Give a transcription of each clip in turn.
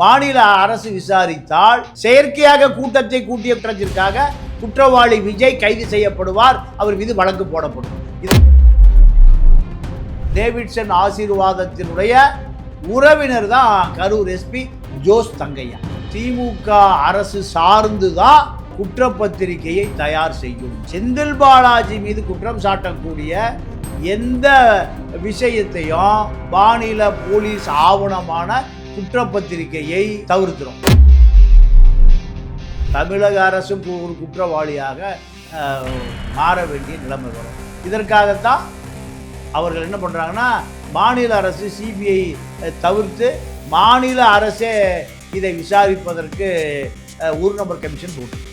மாநில அரசு விசாரித்தால் செயற்கையாக கூட்டத்தை கூட்டிய குற்றத்திற்காக குற்றவாளி விஜய் கைது செய்யப்படுவார் அவர் மீது வழக்கு போடப்படும். இது டேவிட்சன் ஆசீர்வாதத்தினுடைய உறவினர் தான் கரூர் எஸ்பி ஜோஸ் தங்கையா. திமுக அரசு சார்ந்து தான் குற்றப்பத்திரிகையை தயார் செய்யும். செந்தில் பாலாஜி மீது குற்றம் சாட்டக்கூடிய எந்த விஷயத்தையும் மாநில போலீஸ் ஆவணமான குற்றப்பத்திரிகையை தவிர்க்கிறோம். தமிழக அரசும் கு- ஒரு குற்றவாளியாக மாற வேண்டிய நிலைமை வரும். இதற்காகத்தான் அவர்கள் என்ன பண்ணுறாங்கன்னா மாநில அரசு சிபிஐ தவிர்த்து மாநில அரசே இதை விசாரிப்பதற்கு ஒரு நபர் கமிஷன் போட்டு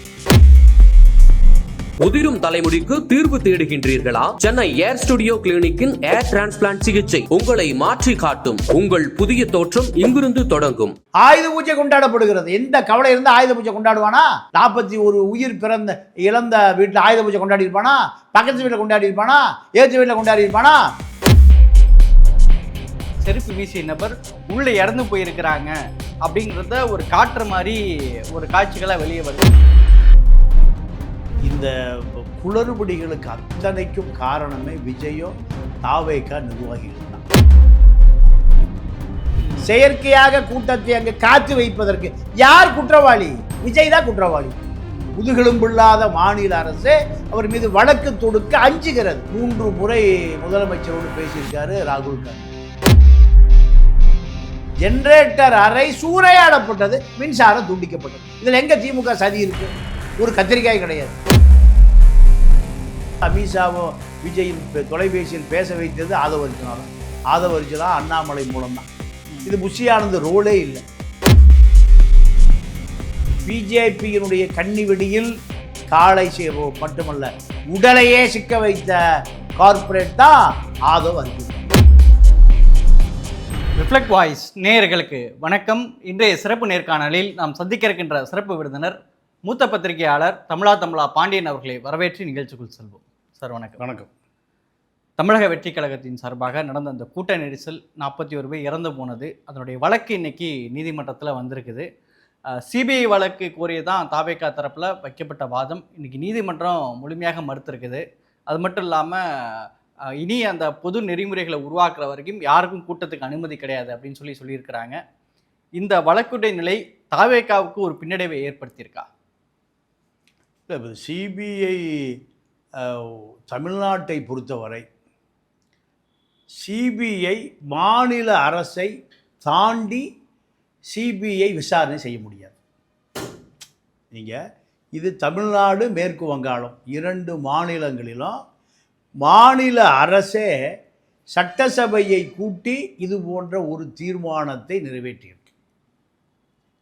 உதிரும் தலைமுடிக்கு தீர்வு தேடுகின்றீர்களா? சென்னை ஏர் ஸ்டுடியோ கிளினிக்கின் ஏர் டிரான்ஸ்பிளான்ட் சிகிச்சை உங்களை மாற்றி காட்டும். உங்கள் புதிய தோற்றம் இங்கிருந்து தொடங்கும். ஆயுத பூஜை கொண்டாடப்படுகிறது. எந்த கவலை இருந்தால் ஆயுத பூஜை கொண்டாடுவானா? நாற்பத்தி ஒரு உயிர் பிறந்த இழந்த வீட்டில் ஆயுத பூஜை கொண்டாடி இருப்பானா பக்கத்து வீட்டில் கொண்டாடி இருப்பானா ஏற்று வீட்டில் கொண்டாடி இருப்பானா செருப்பு வீசிய நபர் உள்ள இறந்து போயிருக்கிறாங்க. அப்படிங்கிறத ஒரு காட்டுற மாதிரி ஒரு காட்சிகளாக வெளியே வருது. இந்த குளறுபடிகளுக்கு அத்தனைக்கும் காரணமே விஜயோ தாவேகா நிர்வாகிகள் தான் செயற்கையாக கூட்டத்தை அங்கு காத்து வைப்பதற்கு யார் குற்றவாளி? விஜய் தான் குற்றவாளி. முதுகெலும்பில்லாத மாநில அரசு அவர் மீது வழக்கு தொடுக்க அஞ்சுகிறது. மூன்று முறை முதலமைச்சரோடு பேசியிருக்காரு ராகுல் காந்தி. ஜெனரேட்டர் அறை சூறையாடப்பட்டது மின்சாரம் துண்டிக்கப்பட்டது. இதில் எங்க திமுக சதி இருக்கு? ஒரு கத்திரிக்காய் கிடையாது. அமித்ஷாவும் விஜயின் தொலைபேசியில் பேச வைத்தது ஆதவரிச்சனால ஆதவரிச்சு தான் அண்ணாமலை மூலம்தான். இது புஷியானது ரோலே இல்லை. பிஜேபியினுடைய கன்னிவெடியில் காலை சேவோ மட்டுமல்ல உடலையே சிக்க வைத்த கார்பரேட் தான் ஆதவ் அர்ஜுன். ரிஃப்ளெக்ட் வாய்ஸ் நேயர்களுக்கு வணக்கம். இன்றைய சிறப்பு நேர்காணலில் நாம் சந்திக்க இருக்கின்ற சிறப்பு விருந்தினர் மூத்த பத்திரிகையாளர் தமிழா தமிழா பாண்டியன் அவர்களை வரவேற்று நிகழ்ச்சிக்குள் செல்வோம். சார் வணக்கம். வணக்கம். தமிழக வெற்றி கழகத்தின் சார்பாக நடந்த அந்த கூட்ட நெரிசல் நாற்பத்தி ஒரு பேர் இறந்து போனது அதனுடைய வழக்கு இன்னைக்கு நீதிமன்றத்தில் வந்திருக்குது. சிபிஐ வழக்கு கோரியதான் தாவேக்கா தரப்பில் வைக்கப்பட்ட வாதம் இன்னைக்கு நீதிமன்றம் முழுமையாக மறுத்திருக்குது. அது மட்டும் இல்லாமல் இனி அந்த பொது நெறிமுறைகளை உருவாக்குற வரைக்கும் யாருக்கும் கூட்டத்துக்கு அனுமதி கிடையாது அப்படின்னு சொல்லி சொல்லியிருக்கிறாங்க. இந்த வழக்குடைய நிலை தாவேக்காவுக்கு ஒரு பின்னடைவை ஏற்படுத்தியிருக்கா? இல்லை இப்போ சிபிஐ தமிழ்நாட்டை பொறுத்தவரை சிபிஐ மாநில அரசை தாண்டி சிபிஐ விசாரணை செய்ய முடியாது. நீங்கள் இது தமிழ்நாடு மேற்கு வங்காளம் இரண்டு மாநிலங்களிலும் மாநில அரசே சட்டசபையை கூட்டி இது போன்ற ஒரு தீர்மானத்தை நிறைவேற்றியிருக்கு.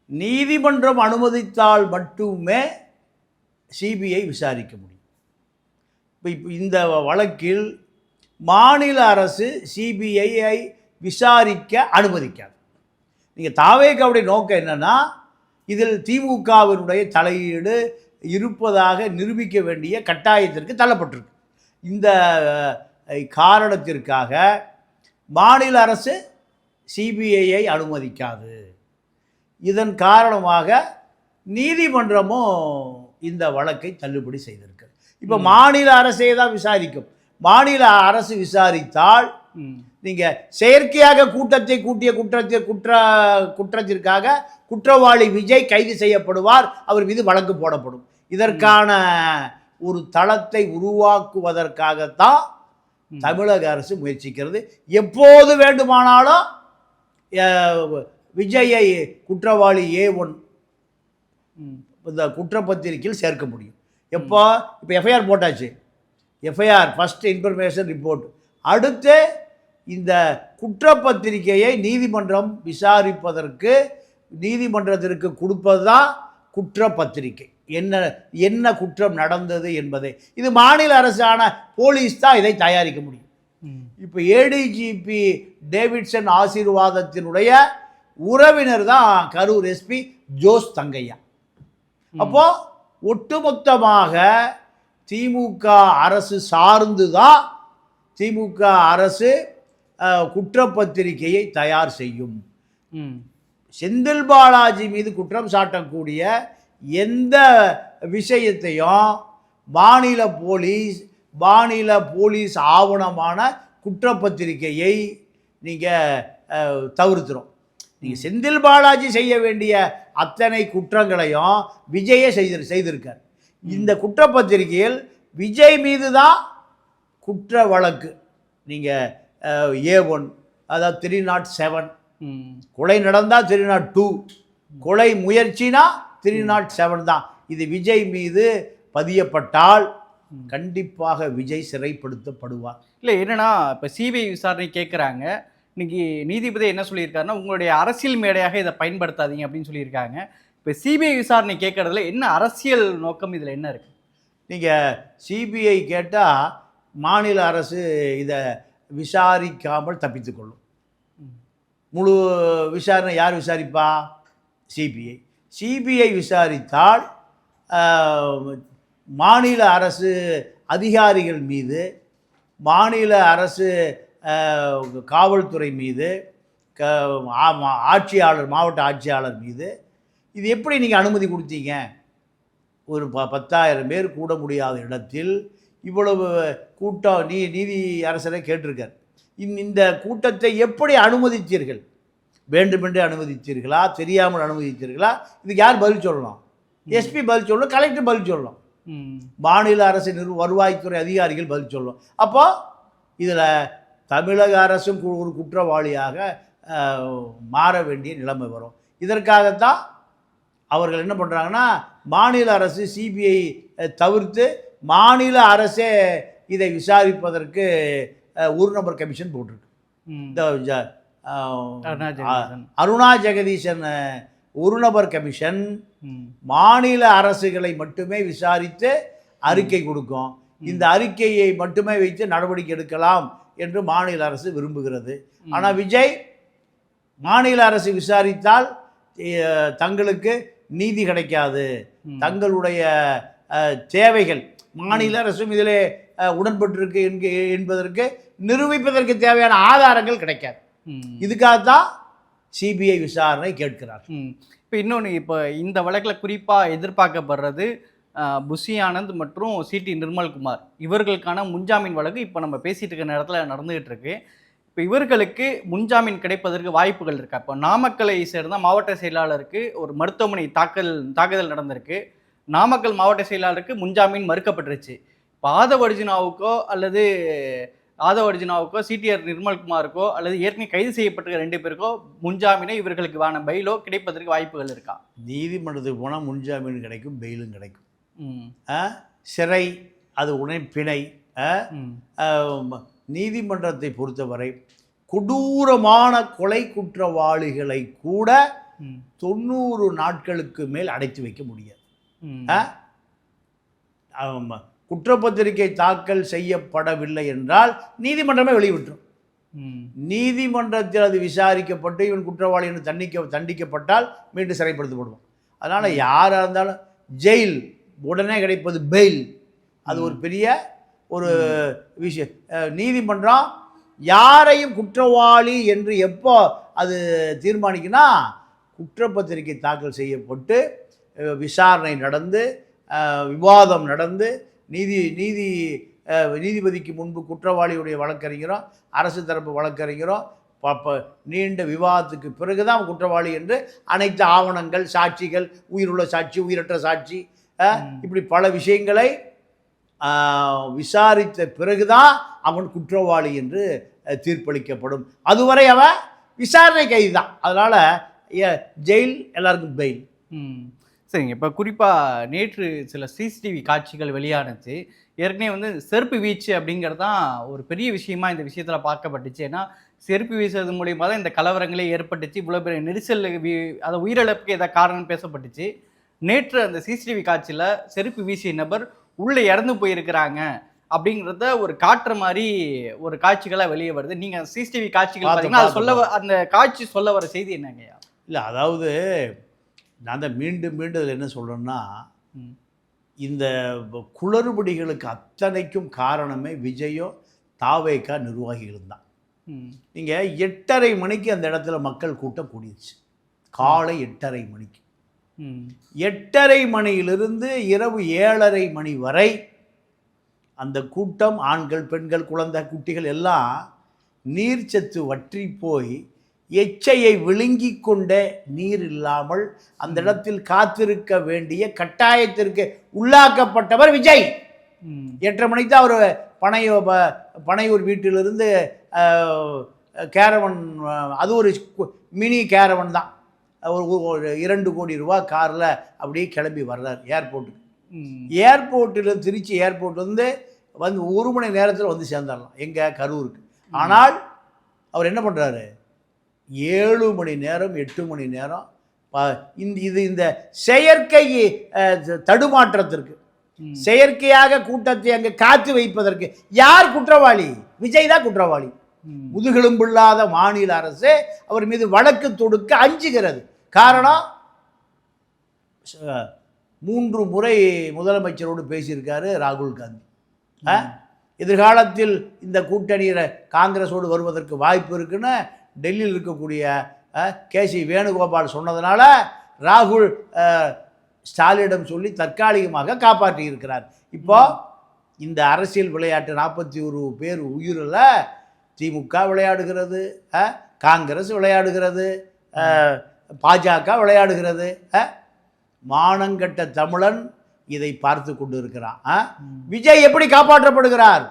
நீதிமன்றம் அனுமதித்தால் மட்டுமே சிபிஐ விசாரிக்க முடியும். இப்போ இந்த வழக்கில் மாநில அரசு சிபிஐயை விசாரிக்க அனுமதிக்காது. நீங்கள் தாவேக்காவுடைய நோக்கம் என்னன்னா இதில் திமுகவினுடைய தலையீடு இருப்பதாக நிரூபிக்க வேண்டிய கட்டாயத்திற்கு தள்ளப்பட்டிருக்கு. இந்த காரணத்திற்காக மாநில அரசு சிபிஐயை அனுமதிக்காது. இதன் காரணமாக நீதிமன்றமும் இந்த வழக்கை தள்ளுபடி செய்திருக்கு இப்போ மாநில அரசே தான் விசாரிக்கும். மாநில அரசு விசாரித்தால் நீங்கள் செயற்கையாக கூட்டத்தை கூட்டிய குற்றத்தில் குற்ற குற்றத்திற்காக குற்றவாளி விஜய் கைது செய்யப்படுவார் அவர் மீது வழக்கு போடப்படும். இதற்கான ஒரு தளத்தை உருவாக்குவதற்காகத்தான். தமிழக அரசு முயற்சிக்கிறது. எப்போது வேண்டுமானாலும் விஜயை குற்றவாளி ஏ ஒன் இந்த குற்றப்பத்திரிக்கையில் சேர்க்க முடியும். எப்போ? இப்போ எஃப்ஐஆர் போட்டாச்சு. எஃப்ஐஆர் ஃபஸ்ட் இன்ஃபர்மேஷன் ரிப்போர்ட் அடுத்து இந்த குற்றப்பத்திரிக்கையை நீதிமன்றம் விசாரிப்பதற்கு நீதிமன்றத்திற்கு கொடுப்பது தான் குற்றப்பத்திரிக்கை என்ன என்ன குற்றம் நடந்தது என்பதை. இது மாநில அரசான போலீஸ் தான் இதை தயாரிக்க முடியும். இப்போ ஏடிஜிபி டேவிட்சன் ஆசீர்வாதத்தினுடைய உறவினர் தான் கரூர் எஸ்பி ஜோஸ் தங்கையா. அப்போ ஒட்டுமொத்தமாக திமுக அரசு சார்ந்து தான் திமுக அரசு குற்றப்பத்திரிகையை தயார் செய்யும். செந்தில் பாலாஜி மீது குற்றம் சாட்டக்கூடிய எந்த விஷயத்தையும் மாநில போலீஸ் மாநில போலீஸ் ஆவணமான குற்றப்பத்திரிகையை நீங்கள் தவிர்த்துரும். நீங்கள் செந்தில் பாலாஜி செய்ய வேண்டிய அத்தனை குற்றங்களையும் விஜயே செய்து செய்திருக்கார். இந்த குற்றப்பத்திரிகையில் விஜய் மீது தான் குற்ற வழக்கு. நீங்கள் ஏ ஒன் அதாவது த்ரீ நாட் செவன் கொலை நடந்தால் த்ரீ நாட் டூ கொலை முயற்சினா த்ரீ நாட் செவன் தான். இது விஜய் மீது பதியப்பட்டால் கண்டிப்பாக விஜய் சிறைப்படுத்தப்படுவார். இல்லை என்னன்னா இப்போ சிபிஐ விசாரணை கேட்குறாங்க இன்னைக்கு நீதிபதி என்ன சொல்லியிருக்காருன்னா உங்களுடைய அரசியல் மேடையாக இதை பயன்படுத்தாதீங்க அப்படின்னு சொல்லியிருக்காங்க. இப்போ சிபிஐ விசாரணை கேட்கறதுல என்ன அரசியல் நோக்கம் இதில் என்ன இருக்கு? நீங்கள் சிபிஐ கேட்டால் மாநில அரசு இதை விசாரிக்காமல் தப்பித்துக்கொள்ளும் முழு விசாரணை யார் விசாரிப்பா? சிபிஐ. சிபிஐ விசாரித்தால் மாநில அரசு அதிகாரிகள் மீது மாநில அரசு காவல்துறை மீது க ஆட்சியாளர் மாவட்ட ஆட்சியாளர் மீது இது எப்படி நீங்கள் அனுமதி கொடுத்தீங்க? ஒரு ப பத்தாயிரம் பேர் கூட முடியாத இடத்தில் இவ்வளவு கூட்டம் நீ நீதி அரசரை கேட்டிருக்கார். இந்த இந்த கூட்டத்தை எப்படி அனுமதித்தீர்கள்? வேண்டுமென்றே அனுமதித்தீர்களா? தெரியாமல் அனுமதித்தீர்களா? இதுக்கு யார் பதில் சொல்லணும்? எஸ்பி பதில் சொல்லணும் கலெக்டர் பதில் சொல்லணும். மாநில அரசு நிறு வருவாய்த்துறை அதிகாரிகள் பதில் சொல்லணும். அப்போ இதில் தமிழக அரசும் ஒரு குற்றவாளியாக மாற வேண்டிய நிலைமை வரும். இதற்காகத்தான் அவர்கள் என்ன பண்ணுறாங்கன்னா மாநில அரசு சிபிஐ தவிர்த்து மாநில அரசே இதை விசாரிப்பதற்கு ஒரு நபர் கமிஷன் போட்டிருக்கு. இந்த அருணா ஜெகதீசன். ஒரு நபர் கமிஷன் மாநில அரசுகளை மட்டுமே விசாரித்து அறிக்கை கொடுக்கும். இந்த அறிக்கையை மட்டுமே வைத்து நடவடிக்கை எடுக்கலாம். என்று மாநில அரசு விரும்புகிறது. ஆனால் விஜய் மாநில அரசு விசாரித்தால் தங்களுக்கு நீதி கிடைக்காது. தங்களுடைய தேவைகள் மாநில அரசும் இதிலே உடன்பட்டிருக்கு என்பதற்கு நிரூபிப்பதற்கு தேவையான ஆதாரங்கள் கிடைக்காது. இதுக்காகத்தான் சிபிஐ விசாரணை கேட்கிறார் இப்போ இன்னொன்று இப்போ இந்த வழக்கில் குறிப்பாக எதிர்பார்க்கப்படுறது புஷி ஆனந்த் மற்றும் சிடி நிர்மல்குமார். இவர்களுக்கான முன்ஜாமீன் வழக்கு இப்போ நம்ம பேசிகிட்டு இருக்க நேரத்தில் நடந்துகிட்டு இருக்கு. இப்போ இவர்களுக்கு முன்ஜாமீன் கிடைப்பதற்கு வாய்ப்புகள் இருக்கா? இப்போ நாமக்கலை சேர்ந்த மாவட்ட செயலாளருக்கு ஒரு மருத்துவமனை தாக்கல் தாக்குதல் நடந்திருக்கு. நாமக்கல் மாவட்ட செயலாளருக்கு முன்ஜாமீன் மறுக்கப்பட்டுருச்சு. இப்போ ஆதவ அர்ஜுனாவுக்கோ அல்லது ஆதவ அர்ஜுனாவுக்கோ சிடிஆர் நிர்மல்குமாருக்கோ அல்லது ஏற்கனவே கைது செய்யப்பட்டிருக்க ரெண்டு பேருக்கோ முன்ஜாமீனோ இவர்களுக்கு வான பைலோ கிடைப்பதற்கு வாய்ப்புகள் இருக்கா? நீதிமன்றத்துக்கு போனால் முன்ஜாமீன் கிடைக்கும் பெயிலும் கிடைக்கும். சிறை அது உடனே பிணை நீதிமன்றத்தை பொறுத்தவரை கொடூரமான கொலை குற்றவாளிகளை கூட தொண்ணூறு நாட்களுக்கு மேல் அடைத்து வைக்க முடியாது. குற்றப்பத்திரிகை தாக்கல் செய்யப்படவில்லை என்றால் நீதிமன்றமே வெளிவிட்டுரும் நீதிமன்றத்தில் அது விசாரிக்கப்பட்டு இவன் குற்றவாளி என்று தண்டிக்க தண்டிக்கப்பட்டால் மீண்டும் சிறைப்படுத்தப்படுவான். அதனால் யாராக இருந்தாலும் ஜெயில் உடனே கிடைப்பது பெயில். அது ஒரு பெரிய ஒரு விஷயம். நீதிமன்றம் யாரையும் குற்றவாளி என்று எப்போ அது தீர்மானிக்குன்னா குற்றப்பத்திரிகை தாக்கல் செய்யப்பட்டு விசாரணை நடந்து விவாதம் நடந்து நீதி நீதி நீதிபதிக்கு முன்பு குற்றவாளியுடைய வழக்கறிஞரும் அரசு தரப்பு வழக்கறிஞரும் நீண்ட விவாதத்துக்கு பிறகுதான் குற்றவாளி என்று அனைத்து ஆவணங்கள் சாட்சிகள் உயிருள்ள சாட்சி உயிரற்ற சாட்சி இப்படி பல விஷயங்களை விசாரித்த பிறகுதான் அவன் குற்றவாளி என்று தீர்ப்பளிக்கப்படும். அதுவரை அவன் விசாரணை கைது தான் அதனால் ஜெயில் எல்லாருக்கும் பெயில். சரிங்க. இப்போ குறிப்பாக நேற்று சில சிசிடிவி காட்சிகள் வெளியானுச்சு ஏற்கனவே வந்து செருப்பு வீச்சு அப்படிங்கிறது தான் ஒரு பெரிய விஷயமா இந்த விஷயத்தில் பார்க்கப்பட்டுச்சு. ஏன்னா செருப்பு வீசுறது மூலியமாக தான் இந்த கலவரங்களே ஏற்பட்டுச்சு. இவ்வளோ பெரிய நெரிசல் அது உயிரிழப்புக்கு ஏதாவது காரணம் பேசப்பட்டுச்சு. நேற்று அந்த சிசிடிவி காட்சியில் செருப்பு வீசிய நபர் உள்ளே இறந்து போயிருக்கிறாங்க அப்படிங்கிறத ஒரு காட்டுற மாதிரி ஒரு காட்சிகளாக வெளியே வருது. நீங்கள் சிசிடிவி காட்சிகள் பார்த்து, பார்த்தீங்கன்னா அது சொல்ல அந்த காட்சி சொல்ல வர செய்தி என்னங்கய்யா இல்லை அதாவது நான் தான் மீண்டும் மீண்டும் இதில் என்ன சொல்கிறேன்னா இந்த குளறுபடிகளுக்கு அத்தனைக்கும் காரணமே விஜயோ தாவேக்கா நிர்வாகிகளும் தான் நீங்கள் எட்டரை மணிக்கு அந்த இடத்துல மக்கள் கூட்டம் கூடிருச்சு. காலை எட்டரை மணிக்கு. எட்டரை மணியிலிருந்து இரவு ஏழரை மணி வரை அந்த கூட்டம் ஆண்கள் பெண்கள் குழந்தை குட்டிகள் எல்லாம் நீர்ச்சத்து வற்றி போய் எச்சையை விழுங்கிக் கொண்டே நீர் இல்லாமல் அந்த இடத்தில் காத்திருக்க வேண்டிய கட்டாயத்திற்கு உள்ளாக்கப்பட்டவர் விஜய். எட்டரை மணிக்கு தான் அவர் பனையோ பனையூர் வீட்டிலிருந்து கேரவன் அது ஒரு மினி கேரவன் தான். ஒரு இரண்டு கோடி ரூபா காரில் அப்படியே கிளம்பி வர்றார் ஏர்போர்ட்டுக்கு. ஏர்போர்ட்டில் திருச்சி ஏர்போர்ட்லேருந்து வந்து ஒரு மணி நேரத்தில் வந்து சேர்ந்துடலாம் எங்கே கரூருக்கு. ஆனால் அவர் என்ன பண்ணுறாரு ஏழு மணி நேரம் எட்டு மணி நேரம் ப- இந்த இது இந்த செயற்கை தடுமாற்றத்திற்கு. செயற்கையாக கூட்டத்தை அங்கே காத்து வைப்பதற்கு யார் குற்றவாளி? விஜய் தான் குற்றவாளி. முதுகெலும்பில்லாத மாநில அரசு அவர் மீது வழக்கு தொடுக்க அஞ்சுகிறது. காரணம் ச- மூன்று முறை முதலமைச்சரோடு பேசியிருக்காரு ராகுல் காந்தி? எதிர்காலத்தில் இந்த கூட்டணியில் காங்கிரஸோடு வருவதற்கு வாய்ப்பு இருக்குன்னு டெல்லியில் இருக்கக்கூடிய கேசி வேணுகோபால் சொன்னதுனால ராகுல் ஸ்டாலினிடம் சொல்லி தற்காலிகமாக காப்பாற்றி இருக்கிறார். இப்போ இந்த அரசியல் விளையாட்டு நாற்பத்தி ஒரு பேர் உயிரில் திமுக விளையாடுகிறது காங்கிரஸ் விளையாடுகிறது பாஜக விளையாடுகிறது மானங்கட்ட தமிழன் இதை பார்த்து கொண்டு இருக்கிறான்? விஜய் எப்படி காப்பாற்றப்படுகிறார்?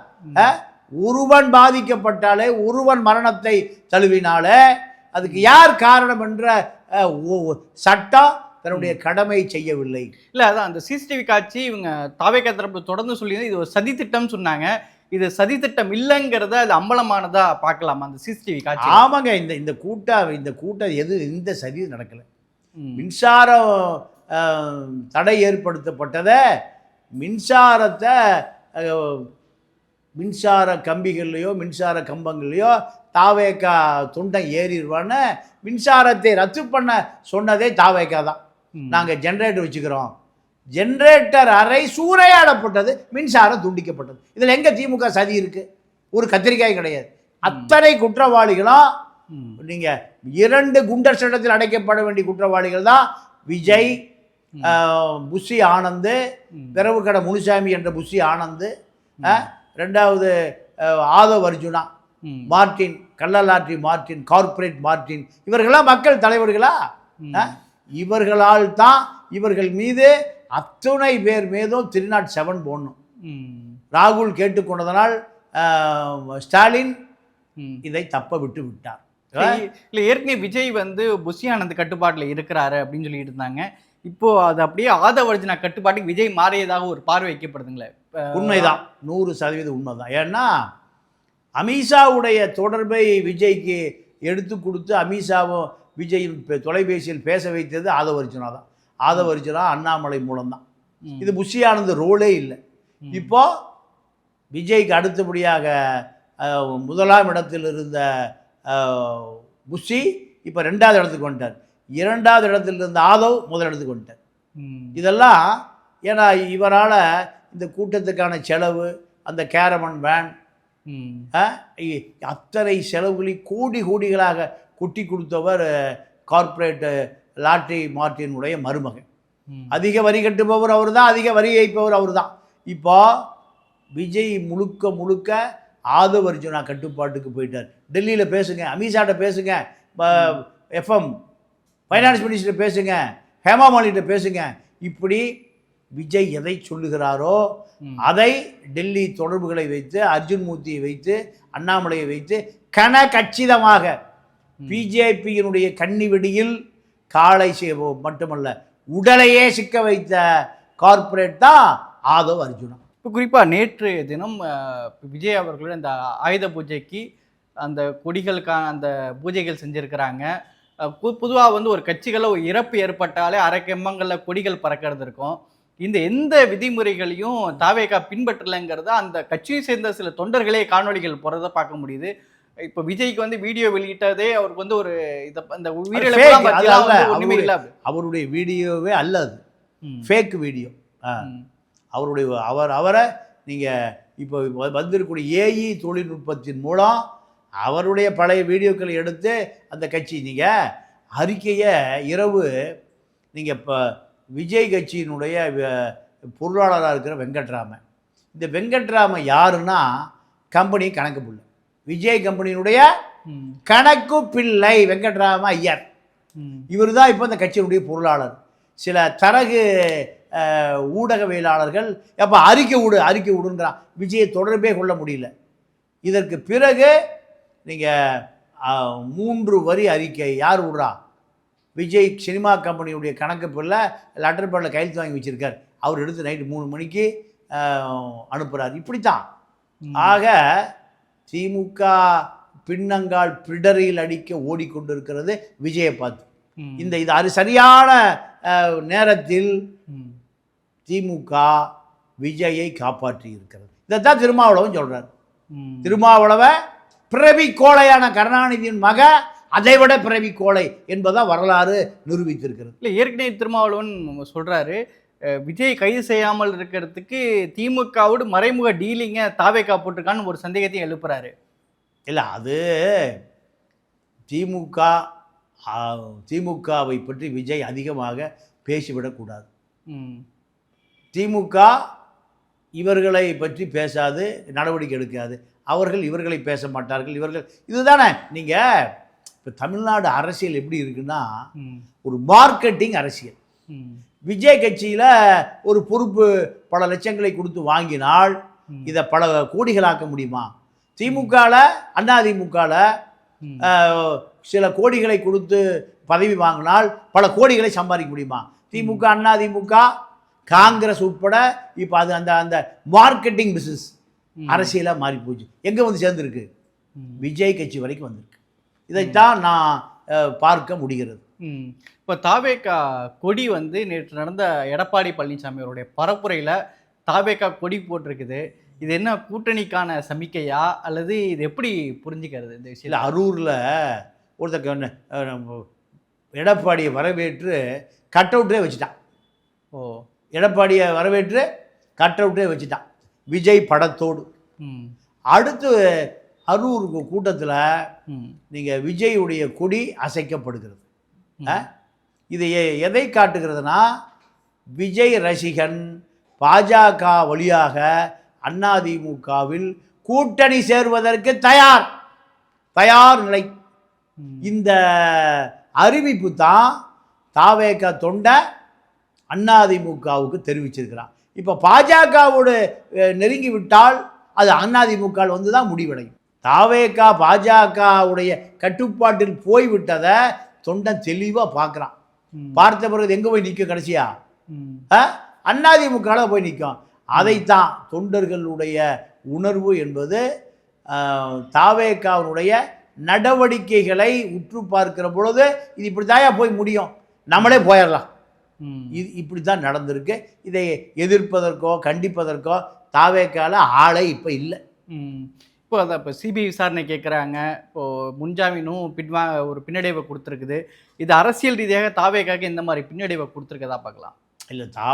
ஒருவன் பாதிக்கப்பட்டாலே ஒருவன் மரணத்தை தழுவினாலே அதுக்கு யார் காரணம் என்ற சட்டம் தன்னுடைய கடமை செய்யவில்லை. இல்ல அதான் அந்த சிசிடிவி காட்சி இவங்க தாவேக்கா தரப்பு தொடர்ந்து சொல்லி இது ஒரு சதி திட்டம் சொன்னாங்க. இது சதி திட்டம் இல்லைங்கிறத அது அம்பலமானதா பார்க்கலாமா? அந்த சிசிடிவி காட்சி. ஆமாங்க இந்த இந்த கூட்டம் இந்த கூட்டம் எது இந்த சதி நடக்கலை. மின்சாரம் தடை ஏற்படுத்தப்பட்டதை மின்சாரத்தை மின்சார கம்பிகள்லையோ மின்சார கம்பங்கள்லையோ தாவேக்கா துண்டம் ஏறிடுவான்னு மின்சாரத்தை ரத்து பண்ண சொன்னதே தாவேக்கா தான். நாங்கள் ஜென்ரேட்டர் வச்சுக்கிறோம். ஜென்ரேட்டர் அறை சூறையாடப்பட்டது மின்சாரம் துண்டிக்கப்பட்டது இதில் எங்கே திமுக சதி இருக்குது ஒரு கத்திரிக்காய் கிடையாது அத்தனை குற்றவாளிகளும். நீங்கள் இரண்டு குண்டர் சட்டத்தில் அடைக்கப்பட வேண்டிய குற்றவாளிகள் தான் விஜய் புஷி ஆனந்து. பிறவு கடை முனுசாமி என்ற புஷி ஆனந்து ரெண்டாவது ஆதவ் அர்ஜுனா. மார்டின் கள்ளலாற்றி மார்டின் கார்ப்பரேட் மார்டின் இவர்களாம் மக்கள் தலைவர்களா? இவர்களால் தான் இவர்கள் மீது அத்துணை பேர் மீதும் த்ரீ நாட் செவன் போடணும். ராகுல் கேட்டுக்கொண்டதனால் ஸ்டாலின். இதை தப்ப விட்டு விட்டார். இல்ல, ஏற்கனவே விஜய் வந்து புஷி ஆனந்த் கட்டுப்பாட்டுல இருக்கிறாரு அப்படின்னு சொல்லிட்டு இருந்தாங்க. இப்போ அது அப்படியே ஆதவர்ஜினா கட்டுப்பாட்டுக்கு விஜய் மாறியதாக ஒரு பார்வை வைக்கப்படுதுங்களே. இப்ப- உண்மைதான். நூறு சதவீதம் உண்மைதான். ஏன்னா அமித்ஷாவுடைய தொடர்பை விஜய்க்கு எடுத்து கொடுத்து அமித்ஷாவும் விஜயின் பெ- தொலைபேசியில் பேச வைத்தது ஆதவர்ஜுனா தான் ஆதவர்ஜுனா அண்ணாமலை மூலம்தான். இது புஷியானது ரோலே இல்லை. இப்போ விஜய்க்கு அடுத்தபடியாக முதலாம் இடத்தில் இருந்த புஷி இப்போ ரெண்டாவது இடத்துக்கு வந்துட்டார் இரண்டாவது இடத்தில் இருந்த ஆதவ் முதல் இடத்துக்கு வந்துட்டார். இதெல்லாம் ஏன்னா இவரால் இந்த கூட்டத்துக்கான செலவு அந்த கேரமன் வேன் அத்தனை செலவுகளையும் கோடி கோடிகளாக கொட்டி கொடுத்தவர் கார்ப்பரேட் லாட்ரி மார்ட்டினுடைய மருமகன். அதிக வரி கட்டுபவர் அவர் தான் அதிக வரி ஏய்ப்பவர் அவர் தான் இப்போ விஜய் முழுக்க முழுக்க ஆதவ் அர்ஜுனா கட்டுப்பாட்டுக்கு போயிட்டார். டெல்லியில் பேசுங்க அமித்ஷாட்ட பேசுங்க எஃப்எம் ஃபைனான்ஸ் மினிஸ்டர் பேசுங்க ஹேமா மாலிகிட்ட பேசுங்க. இப்படி விஜய் எதை சொல்லுகிறாரோ. அதை டெல்லி தொடர்புகளை வைத்து அர்ஜுன் மூர்த்தியை வைத்து அண்ணாமலையை வைத்து கன கச்சிதமாக பிஜேபியினுடைய கன்னி வெடியில் காலை சேவம் மட்டுமல்ல உடலையே சிக்க வைத்த கார்ப்பரேட் தான் ஆதவ் அர்ஜுனா இப்போ குறிப்பாக நேற்று தினம் விஜய் அவர்களுடைய அந்த ஆயுத பூஜைக்கு அந்த கொடிகளுக்கான அந்த பூஜைகள் செஞ்சுருக்கிறாங்க. பொதுவாக வந்து ஒரு கட்சிகளில் ஒரு இறப்பு ஏற்பட்டாலே அரை கம்பங்களில் கொடிகள் பறக்கிறது இருக்கும். இந்த எந்த விதிமுறைகளையும் தாவேகா பின்பற்றலைங்கிறத அந்த கட்சியை சேர்ந்த சில தொண்டர்களே காணொளிகள் போகிறத பார்க்க முடியுது. இப்போ விஜய்க்கு வந்து வீடியோ வெளியிட்டதே அவருக்கு வந்து ஒரு இத அந்த இல்ல. அவருடைய வீடியோவே அல்ல அது. ம். Fake video. அவருடைய அவர் அவரை நீங்கள் இப்போ வந்திருக்கக்கூடிய ஏஇ தொழில்நுட்பத்தின் மூலம் அவருடைய பழைய வீடியோக்களை எடுத்து அந்த கட்சி நீங்கள் அறிக்கையை இரவு நீங்கள் இப்போ விஜய் கட்சியினுடைய பொருளாளராக இருக்கிற வெங்கட்ராமன். இந்த வெங்கட்ராமன் யாருன்னா கம்பெனி கணக்கு புள்ள விஜய் கம்பெனியினுடைய கணக்கு பிள்ளை வெங்கட்ராம ஐயர். இவர் தான் இப்போ இந்த கட்சியினுடைய பொருளாளர். சில தரகு ஊடகவியலாளர்கள் அப்போ அறிக்கை விடு அறிக்கை விடுங்கிறான் விஜயை தொடர்பே கொள்ள முடியல. இதற்கு பிறகு நீங்கள் மூன்று வரி அறிக்கை யார் விடுறா விஜய் சினிமா கம்பெனியுடைய கணக்கு பிள்ளை லெட்டர் பேடில் கையெழுத்து வாங்கி வச்சிருக்கார். அவர் எடுத்து நைட்டு மூணு மணிக்கு அனுப்புகிறார் இப்படித்தான். ஆக திமுக பின்னங்கால் பிடரில் அடிக்க ஓடிக்கொண்டிருக்கிறது விஜயை பார்த்து இந்த இது அது சரியான நேரத்தில் திமுக விஜயை காப்பாற்றி இருக்கிறது இதைத்தான் திருமாவளவன் சொல்றார். ம். திருமாவளவ பிறவி கோழையான கருணாநிதியின் மக அதைவிட பிறவி கோழை என்பதான் வரலாறு நிரூபித்திருக்கிறது. இல்லை ஏற்கனவே திருமாவளவன் சொல்றாரு. அஹ், விஜய் கைது செய்யாமல் இருக்கிறதுக்கு திமுகவோடு மறைமுக டீலிங்கை தாவேக்கா போட்டிருக்கான்னு ஒரு சந்தேகத்தையும் எழுப்புறாரு. இல்லை அது திமுக திமுகவை பற்றி விஜய் அதிகமாக பேசிவிடக்கூடாது ம், திமுக இவர்களை பற்றி பேசாது நடவடிக்கை எடுக்காது. அவர்கள் இவர்களை பேச மாட்டார்கள் இவர்கள் இதுதானே நீங்கள் இப்போ தமிழ்நாடு அரசியல் எப்படி இருக்குன்னா ஒரு மார்க்கெட்டிங் அரசியல். ம், விஜய் கட்சியில் ஒரு பொறுப்பு பல லட்சங்களை கொடுத்து வாங்கினால் இதை பல கோடிகளாக்க முடியுமா? திமுகவில் அதிமுகவில் சில கோடிகளை கொடுத்து பதவி வாங்கினால் பல கோடிகளை சம்பாதிக்க முடியுமா? திமுக அதிமுக காங்கிரஸ் உட்பட இப்போ அது அந்த அந்த மார்க்கெட்டிங் பிஸ்னஸ். அரசியலாக மாறி போச்சு எங்கே வந்து சேர்ந்துருக்கு. விஜய் கட்சி வரைக்கும் வந்திருக்கு. இதைத்தான் நான் பார்க்க முடிகிறது. இப்போ தாவேக்கா கொடி வந்து நேற்று நடந்த எடப்பாடி பழனிசாமி அவருடைய பரப்புரையில் தாவேக்கா கொடி போட்டிருக்குது. இது என்ன கூட்டணிக்கான சமிக்கையா? அல்லது இது எப்படி புரிஞ்சுக்கிறது இந்த விஷயம் அரூரில் ஒருத்தர் எடப்பாடியை வரவேற்று கட் அவுட்டே வச்சுட்டான். ஓ. எடப்பாடியை வரவேற்று கட் அவுட்டே வச்சுட்டான். விஜய் படத்தோடு. அடுத்து அரூர் கூட்டத்தில் நீங்கள் விஜயுடைய கொடி அசைக்கப்படுகிறது. ஆ? இது எதை காட்டுகிறதுனா விஜய் ரசிகன் பாஜக வழியாக அதிமுகவில் கூட்டணி சேர்வதற்கு தயார் தயார் நிலை. இந்த அறிவிப்பு தான் தாவேக தொண்டை அதிமுகவுக்கு தெரிவிச்சிருக்கிறான் இப்போ பாஜகவோடு நெருங்கி விட்டால் அது அதிமுக வந்து தான் முடிவடையும் தாவேகா பாஜகவுடைய கட்டுப்பாட்டில் போய்விட்டதை தொண்டன் தெளிவாக பார்க்குறான். பார்த்த பிறகு எங்கே போய் நிற்கும் கடைசியா? ம். அதிமுகவில் போய் நிற்கும் அதைத்தான் தொண்டர்களுடைய உணர்வு என்பது ஆஹ், தாவேகாவினுடைய நடவடிக்கைகளை உற்று பார்க்கிற பொழுது இது இப்படி போய் முடியும்? நம்மளே போயிடலாம். இது இப்படி தான் நடந்திருக்கு. இதை எதிர்ப்பதற்கோ கண்டிப்பதற்கோ தாவேக்கால ஆளே இப்போ இல்லை. ம். இப்போ அதான் இப்போ சிபிஐ விசாரணை கேட்குறாங்க இப்போ முன்ஜாமீனும் பின்வா ஒரு பின்னடைவை கொடுத்துருக்குது. இது அரசியல் ரீதியாக தாவேக்காக இந்த மாதிரி பின்னடைவை கொடுத்துருக்கதா பார்க்கலாம். இல்லை தா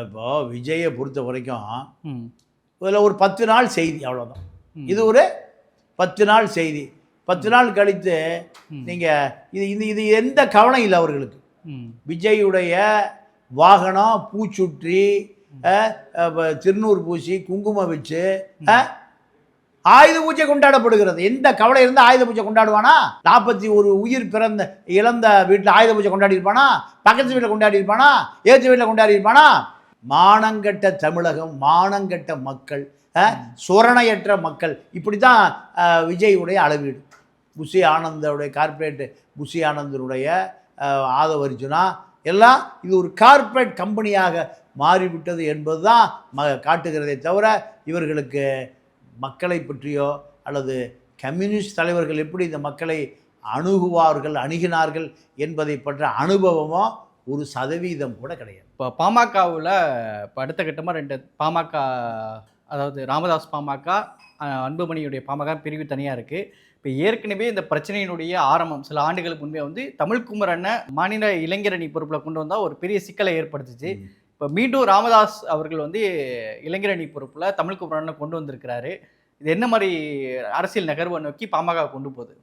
இப்போ விஜயை பொறுத்த வரைக்கும் இதில் ஒரு பத்து நாள் செய்தி அவ்வளோதான். இது ஒரு பத்து நாள் செய்தி. பத்து நாள் கழித்து. நீங்கள் இது இது இது எந்த கவனம் இல்லை அவர்களுக்கு. விஜயுடைய வாகனம் பூச்சுற்றி திருநூறு பூசி குங்குமம் வச்சு ஆயுத பூஜை கொண்டாடப்படுகிறது. எந்த கவலை இருந்தால் ஆயுத பூஜை கொண்டாடுவானா? நாற்பத்தி ஒரு உயிர் பிறந்த இழந்த வீட்டில் ஆயுத பூஜை கொண்டாடி இருப்பானா பக்கத்து வீட்டில் கொண்டாடி இருப்பானா ஏற்று வீட்டில் கொண்டாடி இருப்பானா மானங்கெட்ட தமிழகம் மானங்கட்ட மக்கள் சுரணையற்ற மக்கள். இப்படி தான் அஹ், விஜயுடைய அளவீடு. புஷி ஆனந்தோடைய கார்ப்பரேட் புஷி ஆனந்தனுடைய ஆதவ அர்ஜுனா எல்லாம் இது ஒரு கார்ப்பரேட் கம்பெனியாக மாறிவிட்டது என்பது தான் ம காட்டுகிறதே தவிர இவர்களுக்கு மக்களை பற்றியோ அல்லது கம்யூனிஸ்ட் தலைவர்கள் எப்படி இந்த மக்களை அணுகுவார்கள் அணுகினார்கள் என்பதை பற்ற அனுபவமோ ஒரு சதவீதம் கூட கிடையாது. இப்போ பாமகவில் இப்போ அடுத்த கட்டமாக ரெண்டு பாமக அதாவது ராமதாஸ் பாமக அன்புமணியுடைய பாமக பிரிவு தனியாக இருக்குது இப்போ ஏற்கனவே இந்த பிரச்சனையினுடைய ஆரம்பம் சில ஆண்டுகளுக்கு முன்பே வந்து தமிழ்குமரனை மாநில இளைஞரணி பொறுப்பில் கொண்டு வந்தால் ஒரு பெரிய சிக்கலை ஏற்படுத்துச்சு. இப்போ மீண்டும் ராமதாஸ் அவர்கள் வந்து இளைஞரணி பொறுப்பில் தமிழ்குமரனை கொண்டு வந்திருக்கிறாரு. இது என்ன மாதிரி அரசியல் நகர்வை நோக்கி பாமக கொண்டு போகுது?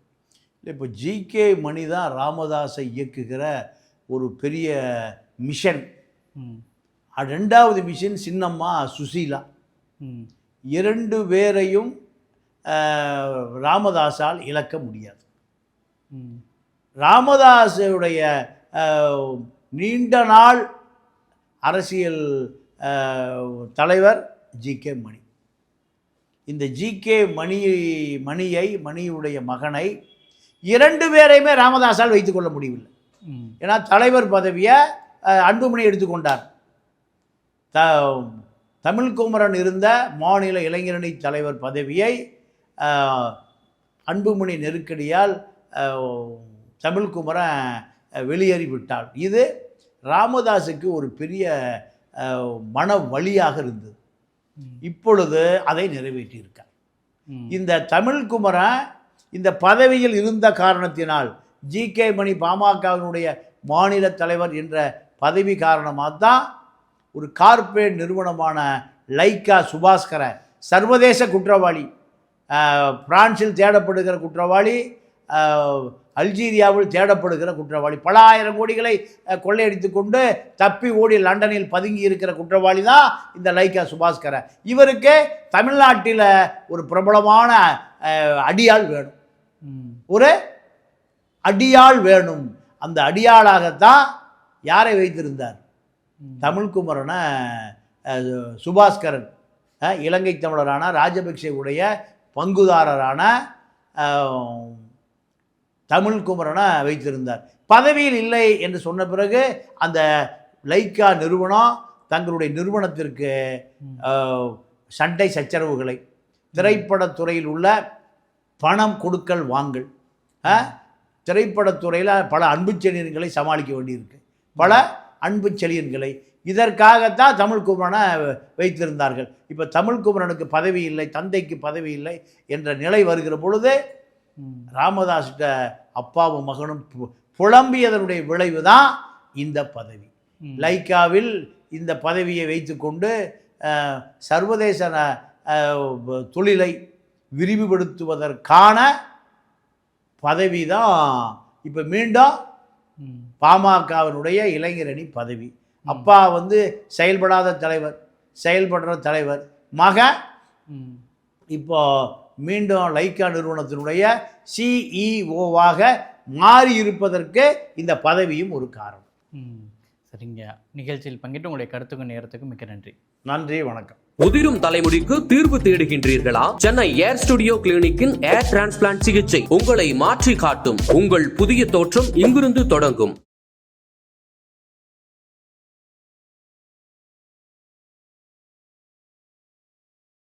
இப்போ ஜிகே மணி தான் ராமதாஸை இயக்குகிற ஒரு பெரிய மிஷன். ரெண்டாவது மிஷன் சின்னம்மா சுசீலா. ம். இரண்டு பேரையும் ராமதாஸால் இழக்க முடியாது. ம். ராமதாஸுடைய நீண்ட நாள் அரசியல் தலைவர் ஜி கே மணி. இந்த ஜி கே மணி மணியை மணியுடைய மகனை இரண்டு பேரையுமே ராமதாஸால் வைத்துக்கொள்ள முடியவில்லை. ஏன்னா தலைவர் பதவியை அன்புமணி எடுத்துக்கொண்டார். த தமிழ்குமரன் இருந்த மாநில இளைஞரணி தலைவர் பதவியை அன்புமணி நெருக்கடியால் தமிழ்குமரன் அஹ், வெளியேறி விட்டார் இது ராமதாஸுக்கு ஒரு பெரிய மன வழியாக இருந்தது. இப்பொழுது அதை நிறைவேற்றியிருக்கார். இந்த தமிழ்குமரன் இந்த பதவியில் இருந்த காரணத்தினால் ஜி. கே. மணி பாமகவினுடைய மாநில தலைவர் என்ற பதவி காரணமாக தான் ஒரு கார்ப்பரேட் நிறுவனமான லைக்கா சுபாஸ்கர சர்வதேச குற்றவாளி பிரான்சில் தேடப்படுகிற குற்றவாளி அல்ஜீரியாவில் தேடப்படுகிற குற்றவாளி. பல ஆயிரம் கோடிகளை கொள்ளையடித்து கொண்டு தப்பி ஓடி லண்டனில் பதுங்கி இருக்கிற குற்றவாளி தான் இந்த லைக்கா சுபாஸ்கர. இவருக்கு தமிழ்நாட்டில் ஒரு பிரபலமான அடியாள் வேணும். ஒரு அடியாள் வேணும். அந்த அடியாளாகத்தான் யாரை வைத்திருந்தார். தமிழ்குமரனை சுபாஸ்கரன். இலங்கை தமிழரான ராஜபக்சேவுடைய பங்குதாரரான அஹ், தமிழ்குமரனை வைத்திருந்தார். பதவியில் இல்லை என்று சொன்ன பிறகு அந்த லைக்கா நிறுவனம் தங்களுடைய நிறுவனத்திற்கு சண்டை சச்சரவுகளை திரைப்படத்துறையில் உள்ள பணம் கொடுக்கல் வாங்கல் திரைப்படத்துறையில் பல அன்பு செழியன்களை சமாளிக்க வேண்டியிருக்கு. பல அன்பு செழியன்களை. இதற்காகத்தான் தமிழ்குமரனை வைத்திருந்தார்கள். இப்போ தமிழ்குமரனுக்கு பதவி இல்லை தந்தைக்கு பதவி இல்லை என்ற நிலை வருகிற பொழுது ராமதாஸ்கிட்ட அப்பாவும் மகனும் பு- புலம்பியதனுடைய விளைவு தான் இந்த பதவி. லைக்காவில் இந்த பதவியை வைத்துக்கொண்டு சர்வதேச தொழிலை விரிவுபடுத்துவதற்கான பதவி தான் இப்போ மீண்டும் பாமகவினுடைய இளைஞரணி பதவி. அப்பா வந்து செயல்படாத தலைவர் செயல்படுற தலைவர் மகன் ம். இப்போ மீண்டும் லைக்கா நிறுவனத்தினுடைய சிஇஓவாக மாறி இருப்பதற்கு இந்த பதவியும் ஒரு காரணம். ம் சரிங்க. நிகழ்ச்சியில் பங்கிட்டு உங்களுடைய கருத்துக்கும் நேரத்துக்கும் மிக்க நன்றி. நன்றி வணக்கம். உதிரும் தலைமுடிக்கு தீர்வு தேடுகின்றீர்களா? சென்னை ஏர் ஸ்டுடியோ கிளினிக்கின் ஏர் டிரான்ஸ்பிளான்ட் சிகிச்சை உங்களை மாற்றி காட்டும் உங்கள் புதிய தோற்றம் இங்கிருந்து தொடங்கும்.